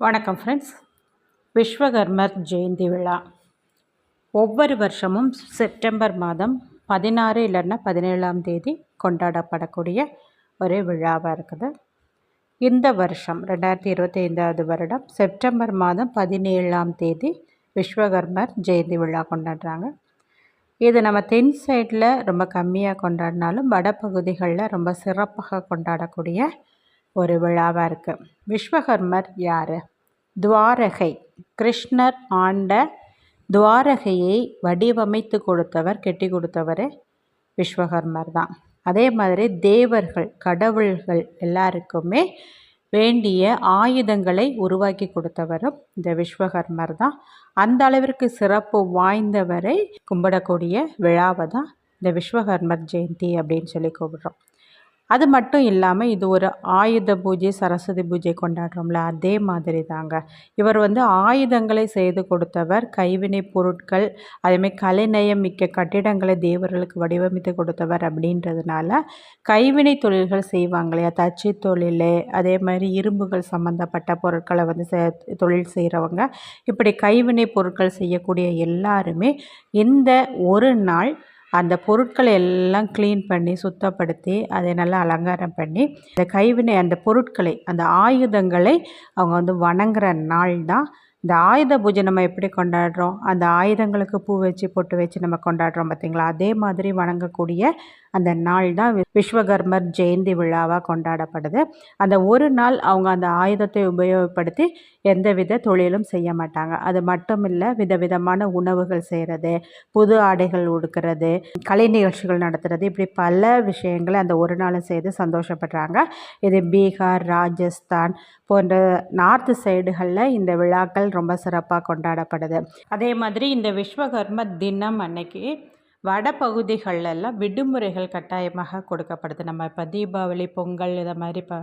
வணக்கம் ஃப்ரெண்ட்ஸ் விஸ்வகர்மர் ஜெயந்தி விழா. ஒவ்வொரு வருஷமும் செப்டம்பர் மாதம் பதினாறு இல்லைன்னா பதினேழாம் தேதி கொண்டாடப்படக்கூடிய ஒரு விழாவாக இருக்குது. இந்த வருஷம் ரெண்டாயிரத்தி இருபத்தி ஐந்தாவது வருடம் செப்டம்பர் மாதம் பதினேழாம் தேதி விஸ்வகர்மர் ஜெயந்தி விழா கொண்டாடுறாங்க. இது நம்ம தென் சைடில் ரொம்ப கம்மியாக கொண்டாடினாலும் வடப்பகுதிகளில் ரொம்ப சிறப்பாக கொண்டாடக்கூடிய ஒரு விழாவாக இருக்குது விஸ்வகர்மர் யார்? துவாரகை. கிருஷ்ணர் ஆண்ட துவாரகையை வடிவமைத்து கொடுத்தவர் கெட்டி கொடுத்தவர் விஸ்வகர்மர் தான். அதே மாதிரி தேவர்கள் கடவுள்கள் எல்லாருக்குமே வேண்டிய ஆயுதங்களை உருவாக்கி கொடுத்தவரும் இந்த விஸ்வகர்மர் தான். அந்த அளவிற்கு சிறப்பு வாய்ந்தவரை கும்பிடக்கூடிய விழாவை தான் இந்த விஸ்வகர்மர் ஜெயந்தி அப்படின்னு சொல்லி கூப்பிடுறோம். அது மட்டும் இல்லாமல் இது ஒரு ஆயுத பூஜை சரஸ்வதி பூஜை கொண்டாடுறோம்ல அதே மாதிரி தாங்க. இவர் வந்து ஆயுதங்களை செய்து கொடுத்தவர் கைவினை பொருட்கள் அதேமாதிரி கலைநயம் மிக்க கட்டிடங்களை தேவர்களுக்கு வடிவமைத்து கொடுத்தவர் அப்படின்றதுனால கைவினை தொழில்கள் செய்வாங்க இல்லையா? தச்சு தொழில் அதே மாதிரி இரும்புகள் சம்மந்தப்பட்ட பொருட்களை வந்து தொழில் செய்கிறவங்க இப்படி கைவினை பொருட்கள் செய்யக்கூடிய எல்லாருமே இந்த ஒரு நாள் அந்த பொருட்களை எல்லாம் க்ளீன் பண்ணி சுத்தப்படுத்தி அதை நல்லா அலங்காரம் பண்ணி இந்த கைவினை அந்த பொருட்களை அந்த ஆயுதங்களை அவங்க வந்து வணங்குற நாள் தான். இந்த ஆயுத பூஜை நம்ம எப்படி கொண்டாடுறோம்? அந்த ஆயுதங்களுக்கு பூ வச்சு பொட்டு வச்சு நம்ம கொண்டாடுறோம் பார்த்திங்களா அதே மாதிரி வணங்கக்கூடிய அந்த நாள் தான் விஸ்வகர்மர் ஜெயந்தி விழாவாக கொண்டாடப்படுது. அந்த ஒரு நாள் அவங்க அந்த ஆயுதத்தை உபயோகப்படுத்தி எந்தவித தொழிலும் செய்ய மாட்டாங்க. அது மட்டும் இல்லை விதவிதமான உணவுகள் செய்கிறது புது ஆடைகள் உடுக்கிறது கலை நிகழ்ச்சிகள் நடத்துறது இப்படி பல விஷயங்களை அந்த ஒரு நாளும் செய்து சந்தோஷப்படுறாங்க. இது பீகார் ராஜஸ்தான் போன்ற நார்த்து சைடுகளில் இந்த விழாக்கள் ரொம்ப சிறப்பாக கொண்டாடப்படுது. அதே மாதிரி இந்த விஸ்வகர்ம தினம் அன்னைக்கு வடபகுதிகளெல்லாம் விடுமுறைகள் கட்டாயமாக கொடுக்கப்படுது. நம்ம இப்போ தீபாவளி பொங்கல் இதை மாதிரி ப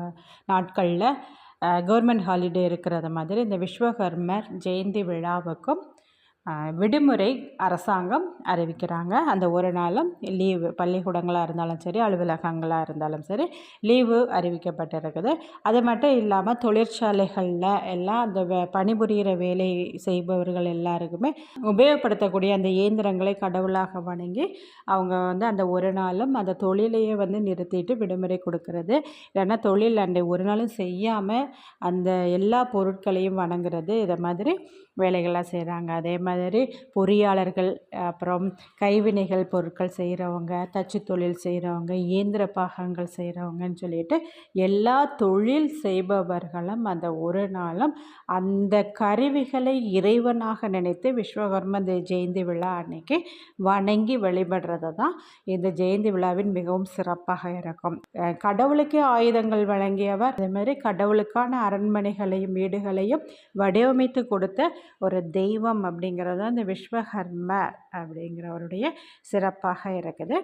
நாட்களில் கவர்மெண்ட் ஹாலிடே இருக்கிறது மாதிரி இந்த விஸ்வகர்மர் ஜெயந்தி விழாவுக்கும் விடுமுறை அரசாங்கம் அறிவிக்கிறாங்க. அந்த ஒரு நாளும் லீவு பள்ளிக்கூடங்களாக இருந்தாலும் சரி அலுவலகங்களாக இருந்தாலும் சரி லீவு அறிவிக்கப்பட்டிருக்குது. அது மட்டும் இல்லாமல் தொழிற்சாலைகளில் எல்லாம் அந்த வே பணிபுரிகிற வேலை செய்பவர்கள் எல்லாருக்குமே உபயோகப்படுத்தக்கூடிய அந்த இயந்திரங்களை கடவுளாக வணங்கி அவங்க வந்து அந்த ஒரு நாளும் அந்த தொழிலையே வந்து நிறுத்திட்டு விடுமுறை கொடுக்கறது. இல்லைன்னா தொழில் அண்டை ஒரு நாளும் செய்யாமல் அந்த எல்லா பொருட்களையும் வணங்குறது இதை மாதிரி வேலைகளாக செய்கிறாங்க அதே மாதிரி மாதிரி பொறியாளர்கள் அப்புறம் கைவினைகள் பொருட்கள் செய்கிறவங்க தச்சு தொழில் செய்கிறவங்க இயந்திர பாகங்கள் செய்கிறவங்கன்னு சொல்லிட்டு எல்லா தொழில் செய்பவர்களும் அந்த ஒரு நாளும் அந்த கருவிகளை இறைவனாக நினைத்து விஸ்வகர்ம ஜெயந்தி விழா அன்னைக்கு வணங்கி வழிபடுறது தான் இந்த ஜெயந்தி விழாவின் மிகவும் சிறப்பாக இருக்கும். கடவுளுக்கே ஆயுதங்கள் வழங்கியவர். அதே மாதிரி கடவுளுக்கான அரண்மனைகளையும் வீடுகளையும் வடிவமைத்து கொடுத்த ஒரு தெய்வம் அப்படிங்கிற அப்படிங்கிறது இந்த விஸ்வகர்ம அப்படிங்கிறவருடைய சிறப்பாக இருக்குது.